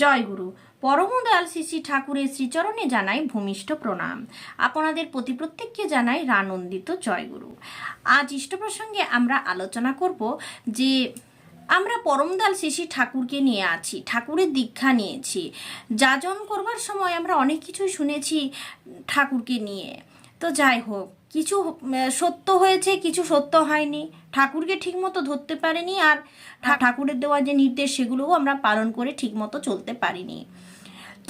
জয় গুরু পরমদয়াল শ্রী শ্রী ঠাকুরের শ্রীচরণে জানাই ভূমিষ্ঠ প্রণাম। আপনাদের প্রতি প্রত্যেককে জানাই রানন্দিত জয়গুরু। আজ ইষ্ট প্রসঙ্গে আমরা আলোচনা করব যে আমরা পরমদাল শ্রী ঠাকুরকে নিয়ে আছি, ঠাকুরের দীক্ষা নিয়েছি। যাজন করবার সময় আমরা অনেক কিছুই শুনেছি ঠাকুরকে নিয়ে। তো যাই হোক, কিছু সত্য হয়েছে, কিছু সত্য হয়নি। ঠাকুরকে ঠিকমতো ধরতে পারিনি আর ঠাকুরের দেওয়া যে নির্দেশ, সেগুলোও আমরা পালন করে ঠিকমতো চলতে পারিনি।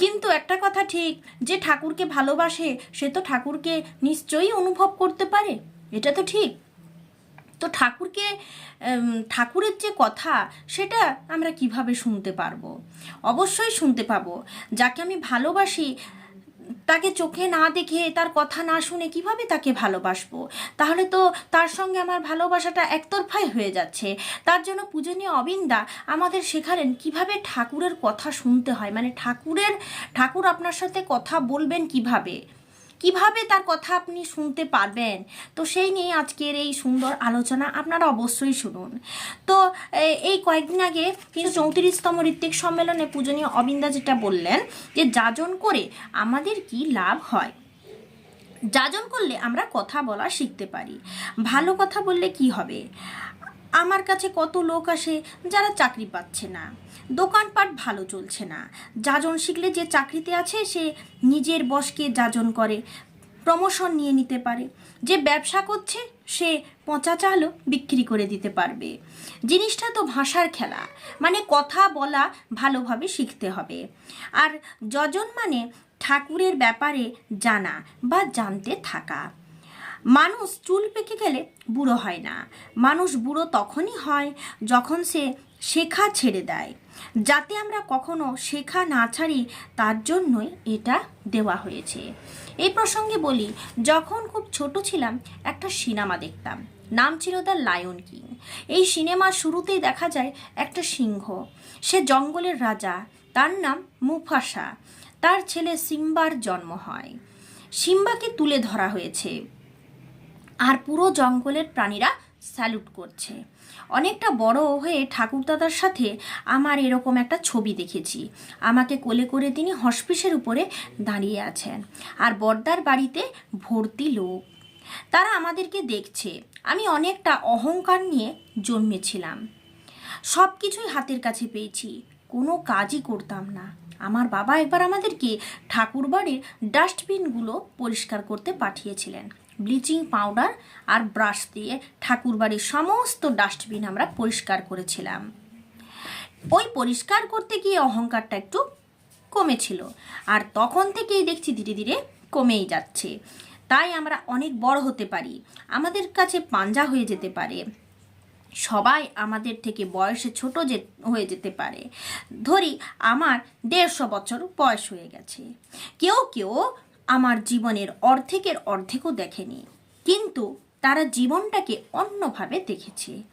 কিন্তু একটা কথা ঠিক, যে ঠাকুরকে ভালোবাসে, সে তো ঠাকুরকে নিশ্চয়ই অনুভব করতে পারে, এটা তো ঠিক। তো ঠাকুরকে ঠাকুরের যে কথা, সেটা আমরা কীভাবে শুনতে পারব? অবশ্যই শুনতে পাবো। যাকে আমি ভালোবাসি তাকে চোখে না দেখে তার কথা না শুনে কীভাবে তাকে ভালোবাসবো? তাহলে তো তার সঙ্গে আমার ভালোবাসাটা একতরফাই হয়ে যাচ্ছে। তার জন্য পূজনীয় অবিন্দা আমাদের শেখালেন কীভাবে ঠাকুরের কথা শুনতে হয়। মানে ঠাকুরের, ঠাকুর আপনার সাথে কথা বলবেন কীভাবে? কীভাবে তার কথা আপনি শুনতে পারবেন? তো সেই নিয়ে আজকের এই সুন্দর আলোচনা আপনারা অবশ্যই শুনুন। তো এই কয়েকদিন আগে কিন্তু চৌত্রিশতম ঋত্বিক সম্মেলনে পূজনীয় অবিন্দা যেটা বললেন যে, যাজন করে আমাদের কি লাভ হয়? যাজন করলে আমরা কথা বলা শিখতে পারি। ভালো কথা বললে কি হবে? আমার কাছে কত লোক আসে যারা চাকরি পাচ্ছে না। দোকানপাট ভালো চলছে না। যাজন শিখলে যে চাকরিতে আছে, সে নিজের বসকে যাজন করে, প্রমোশন নিয়ে নিতে পারে। যে ব্যবসা করছে, সে পচা চালও বিক্রি করে দিতে পারবে। জিনিসটা তো ভাষার খেলা মানে কথা বলা ভালোভাবে শিখতে হবে। আর যজন মানে ঠাকুরের ব্যাপারে জানা বা জানতে থাকা। মানুষ চুল পেকে গেলে বুড়ো হয় না। মানুষ বুড়ো তখনই হয় যখন সে শেখা ছেড়ে দেয়। যাতে আমরা কখনো শেখা না ছাড়ি, তার জন্যই এটা দেওয়া হয়েছে। এই প্রসঙ্গে বলি, যখন খুব ছোট ছিলাম, একটা সিনেমা দেখতাম। নাম ছিল দ্য লায়ন কিং। এই সিনেমার শুরুতেই দেখা যায় একটা সিংহ। সে জঙ্গলের রাজা। তার নাম মুফাসা। তার ছেলে সিম্বার জন্ম হয়। সিম্বাকে তুলে ধরা হয়েছে। আর পুরো জঙ্গলের প্রাণীরা স্যালুট করছে। অনেকটা বড় হয়ে ঠাকুরদাদার সাথে আমার এরকম একটা ছবি দেখেছি। আমাকে কোলে করে তিনি হসপিসের উপরে দাঁড়িয়ে আছেন। আর বর্দার বাড়িতে ভর্তি লোক। তারা আমাদেরকে দেখছে। আমি অনেকটা অহংকার নিয়ে জন্মেছিলাম। সব কিছুই হাতের কাছে পেয়েছি। কোনো কাজই করতাম না। আমার বাবা একবার আমাদেরকে ঠাকুর বাড়ির ডাস্টবিনগুলো পরিষ্কার করতে পাঠিয়েছিলেন। ব্লিচিং পাউডার আর ব্রাশ দিয়ে ঠাকুর বাড়ির সমস্ত ডাস্টবিন আমরা পরিষ্কার করেছিলাম। ওই পরিষ্কার করতে গিয়ে অহংকারটা একটু কমেছিল। আর তখন থেকেই দেখছি ধীরে ধীরে কমেই যাচ্ছে। তাই আমরা অনেক বড় হতে পারি। আমাদের কাছে পাঞ্জা হয়ে যেতে পারে। সবাই আমাদের থেকে বয়সে ছোট যে হয়ে যেতে পারে। ধরি আমার দেড়শো বছর বয়স হয়ে গেছে। কেউ কেউ আমার জীবনের অর্ধেকের অর্ধেকও দেখেনি। কিন্তু তারা জীবনটাকে অন্যভাবে দেখেছে।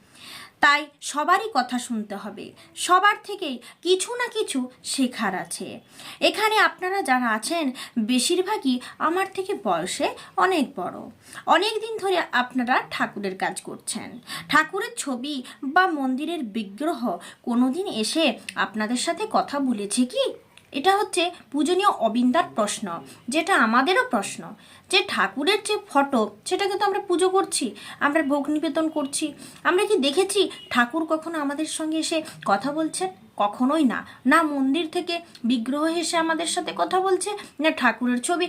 তাই সবারই কথা শুনতে হবে। সবার থেকেই কিছু না কিছু শেখার আছে। এখানে আপনারা যারা আছেন, বেশিরভাগই আমার থেকে বয়সে অনেক বড়। অনেক দিন ধরে আপনারা ঠাকুরের কাজ করছেন। ঠাকুরের ছবি বা মন্দিরের বিগ্রহ কোনোদিন এসে আপনাদের সাথে কথা বলেছে কি? এটা হচ্ছে পূজনীয় অবিন্দার প্রশ্ন, যেটা আমাদেরও প্রশ্ন। যে ঠাকুরের যে ফটো, সেটাকে তো আমরা পুজো করছি, আমরা ভোগ নিবেদন করছি। আমরা কি দেখেছি ঠাকুর কখনো আমাদের সঙ্গে এসে কথা বলছেন কখনোই না। না মন্দির থেকে বিগ্রহ এসে আমাদের সাথে কথা বলছে, না ঠাকুরের ছবি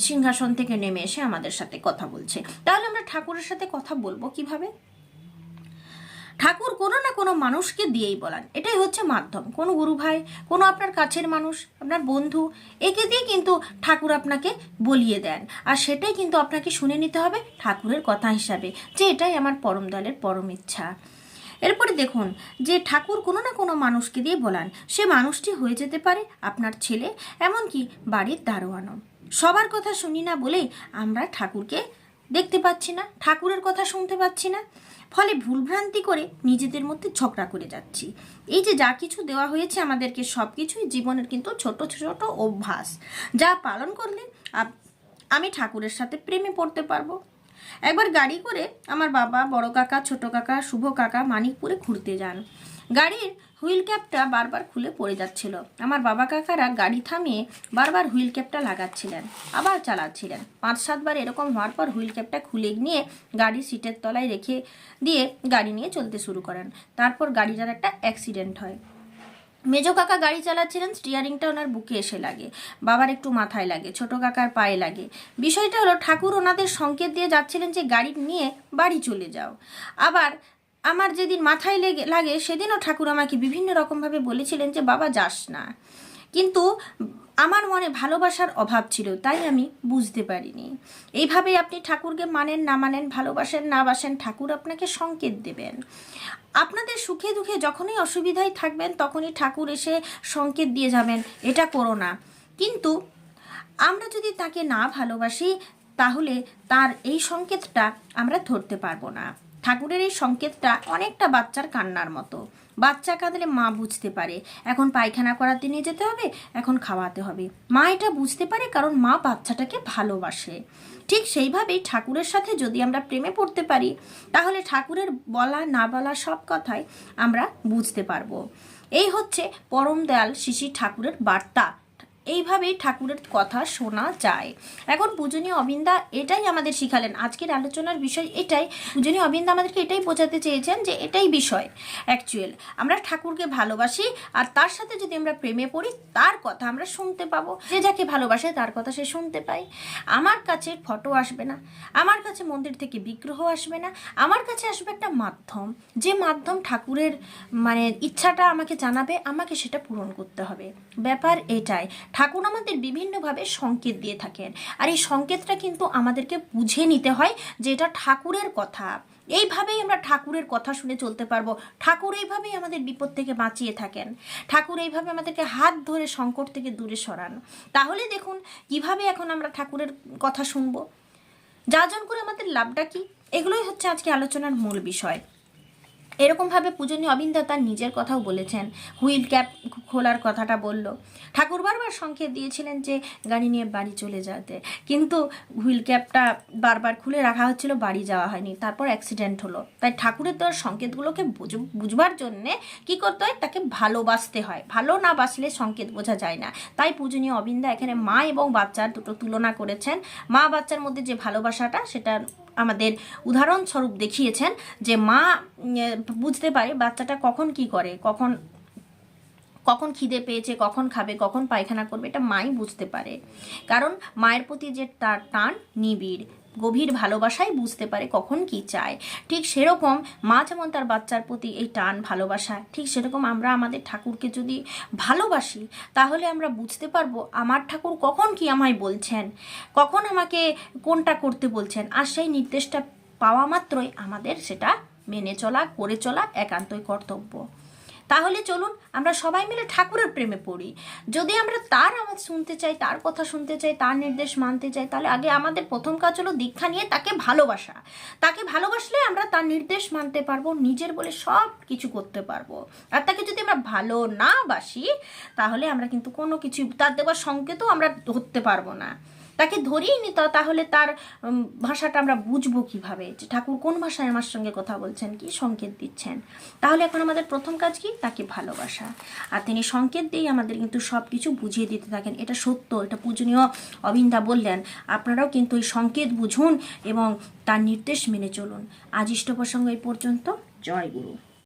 সিংহাসন থেকে নেমে এসে আমাদের সাথে কথা বলছে। তাহলে আমরা ঠাকুরের সাথে কথা বলব কীভাবে? ঠাকুর কোনো মানুষকে দিয়েই বলান এটাই হচ্ছে মাধ্যম। কোনো গুরু ভাই, কোনো আপনার কাছের মানুষ, আপনার বন্ধু, একে দিয়ে কিন্তু ঠাকুর আপনাকে বলিয়ে দেন। আর সেটাই কিন্তু আপনাকে শুনে নিতে হবে ঠাকুরের কথা হিসাবে, যে এটাই আমার পরম দলের পরম ইচ্ছা। এরপরে দেখুন, যে ঠাকুর কোনো না কোনো মানুষকে দিয়ে বলান। সে মানুষটি হয়ে যেতে পারে আপনার ছেলে, এমনকি বাড়ির দারোয়ানও। সবার কথা শুনি না বলেই আমরা ঠাকুরকে দেখতে পাচ্ছি না, ঠাকুরের কথা শুনতে পাচ্ছি না। ফলে ভুলভ্রান্তি করে নিজেদের মধ্যে ঝগড়া করে যাচ্ছি। এই যে যা কিছু দেওয়া হয়েছে আমাদেরকে সব কিছুই জীবনের কিন্তু ছোট ছোট অভ্যাস। যা পালন করলে আমি ঠাকুরের সাথে প্রেমে পড়তে পারব। একবার গাড়ি করে আমার বাবা, বড় কাকা, ছোট কাকা, শুভ কাকা, মানিকপুরে ঘুরতে যান। গাড়ির হুইল ক্যাপটা বারবার খুলে পড়ে যাচ্ছিল। আমার বাবা কাকারা গাড়ি থামিয়ে বারবার হুইল ক্যাপটা লাগাচ্ছিলেন, আবার চালাচ্ছিলেন। পাঁচ সাতবার এরকম হওয়ার পর হুইল ক্যাপটা খুলে নিয়ে গাড়ি সিটের তলায় রেখে দিয়ে গাড়ি নিয়ে চলতে শুরু করেন। তারপর গাড়িটার একটা অ্যাক্সিডেন্ট হয়। মেজো কাকা গাড়ি চালাচ্ছিলেন, স্টিয়ারিংটা ওনার বুকে এসে লাগে, বাবার একটু মাথায় লাগে, ছোট কাকার পায়ে লাগে। বিষয়টা হলো, ঠাকুর ওনাদের সংকেত দিয়ে যাচ্ছিলেন যে গাড়ি নিয়ে বাড়ি চলে যাও। আবার আমার যেদিন মাথায় লেগে, লাগে, সেদিনও ঠাকুর আমাকে বিভিন্ন রকমভাবে বলেছিলেন যে, বাবা, যাস না। কিন্তু আমার মনে ভালোবাসার অভাব ছিল, তাই আমি বুঝতে পারিনি। এইভাবেই আপনি ঠাকুরকে মানেন, না মানেন, ভালোবাসেন, না বাসেন, ঠাকুর আপনাকে সংকেত দেবেন। আপনাদের সুখে দুঃখে যখনই অসুবিধায় থাকবেন, তখনই ঠাকুর এসে সংকেত দিয়ে যাবেন, এটা করো না। কিন্তু আমরা যদি তাকে না ভালোবাসি, তাহলে তার এই সংকেতটা আমরা ধরতে পারব না। ঠাকুরের এই সংকেতটা অনেকটা বাচ্চার কান্নার মতো। বাচ্চা কাঁদলে মা বুঝতে পারে, এখন পায়খানা করাতে নিয়ে যেতে হবে, এখন খাওয়াতে হবে। মা এটা বুঝতে পারে কারণ মা বাচ্চাটাকে ভালোবাসে। ঠিক সেইভাবেই ঠাকুরের সাথে যদি আমরা প্রেমে পড়তে পারি, তাহলে ঠাকুরের বলা, না বলা সব কথাই আমরা বুঝতে পারব। এই হচ্ছে পরম দয়াল শিশির ঠাকুরের বার্তা। এইভাবেই ঠাকুরের কথা শোনা যায়। এখন পূজনীয় অবিন্দা এটাই আমাদের শিখালেন। আজকের আলোচনার বিষয় এটাই। পূজনীয় অবিন্দা আমাদেরকে এটাই বোঝাতে চেয়েছেন যে এটাই বিষয় অ্যাকচুয়াল আমরা ঠাকুরকে ভালোবাসি আর তার সাথে যদি আমরা প্রেমে পড়ি, তার কথা আমরা শুনতে পাবো। যে যাকে ভালোবাসে, তার কথা সে শুনতে পায়। আমার কাছে ফটো আসবে না। আমার কাছে মন্দির থেকে বিগ্রহ আসবে না। আমার কাছে আসবে একটা মাধ্যম। যে মাধ্যম ঠাকুরের মানে ইচ্ছাটা আমাকে জানাবে, আমাকে সেটা পূরণ করতে হবে। ব্যাপার এটাই। ঠাকুর আমাদের বিভিন্নভাবে সংকেত দিয়ে থাকেন। আর এই সংকেতটা কিন্তু আমাদেরকে বুঝে নিতে হয় যে এটা ঠাকুরের কথা। এইভাবেই আমরা ঠাকুরের কথা শুনে চলতে পারব। ঠাকুর এইভাবেই আমাদের বিপদ থেকে বাঁচিয়ে থাকেন। ঠাকুর এইভাবে আমাদেরকে হাত ধরে সংকট থেকে দূরে সরান। তাহলে দেখুন, কীভাবে এখন আমরা ঠাকুরের কথা শুনব? যাজন করে আমাদের লাভটা কি? এগুলোই হচ্ছে আজকে আলোচনার মূল বিষয়। এরকমভাবে পূজনীয় অবিন্দা তার নিজের কথাও বলেছেন। হুইল ক্যাপ খোলার কথাটা বলল। ঠাকুর বারবার সংকেত দিয়েছিলেন যে গাড়ি নিয়ে বাড়ি চলে যেতে। কিন্তু হুইল ক্যাপটা বারবার খুলে রাখা হচ্ছিল, বাড়ি যাওয়া হয়নি। তারপর অ্যাক্সিডেন্ট হলো। তাই ঠাকুরের দেওয়ার সংকেতগুলোকে বুঝ- বুঝবার জন্যে কি করতে হয়? তাকে ভালোবাসতে হয়। ভালো না বাসলে সংকেত বোঝা যায় না। তাই পূজনীয় অবিন্দা এখানে মা এবং বাচ্চার দুটো তুলনা করেছেন। মা বাচ্চার মধ্যে যে ভালোবাসাটা, সেটা আমাদের উদাহরণস্বরূপ দেখিয়েছেন যে মা বুঝতে পারে বাচ্চাটা কখন কি করে, কখন কখন খিদে পেয়েছে, কখন খাবে, কখন পায়খানা করবে, এটা মাই বুঝতে পারে। কারণ মায়ের প্রতি যে তার টান নিবিড় গভীর ভালোবাসাই বুঝতে পারে কখন কি চায়। ঠিক সেরকম মা যেমন তার বাচ্চার প্রতি এই টান ভালোবাসা, ঠিক সেরকম আমরা আমাদের ঠাকুরকে যদি ভালোবাসি, তাহলে আমরা বুঝতে পারব আমার ঠাকুর কখন কি আমায় বলছেন, কখন আমাকে কোনটা করতে বলছেন। আর সেই নির্দেশটা পাওয়া মাত্রই আমাদের সেটা মেনে চলা, করে চলা একান্তই কর্তব্য। তাহলে চলুন আমরা সবাই মিলে ঠাকুরের প্রেমে পড়ি। যদি আমরা তার আওয়াজ শুনতে চাই, তার কথা শুনতে চাই, তার নির্দেশ মানতে চাই, তাহলে আগে আমাদের প্রথম কাজ হলো দীক্ষা নিয়ে তাকে ভালোবাসা। তাকে ভালোবাসলে আমরা তার নির্দেশ মানতে পারব, নিজের বলে সব কিছু করতে পারব। আর তাকে যদি আমরা ভালো না বাসি, তাহলে আমরা কিন্তু কোনো কিছু তার দেওয়ার সংকেতও আমরা ধরতে পারব না। তাকে ধরিয়ে নিত তাহলে তার ভাষাটা আমরা বুঝব কীভাবে? যে ঠাকুর কোন ভাষায় আমার সঙ্গে কথা বলছেন, কি সংকেত দিচ্ছেন? তাহলে এখন আমাদের প্রথম কাজ কি? তাকে ভালোবাসা। আর তিনি সংকেত দিয়েই আমাদের কিন্তু সব কিছু বুঝিয়ে দিতে থাকেন। এটা সত্য, এটা পূজনীয় অবিন্দা বললেন। আপনারাও কিন্তু এই সংকেত বুঝুন এবং তার নির্দেশ মেনে চলুন। আজ ইষ্ট প্রসঙ্গ এই পর্যন্ত। জয় গুরু।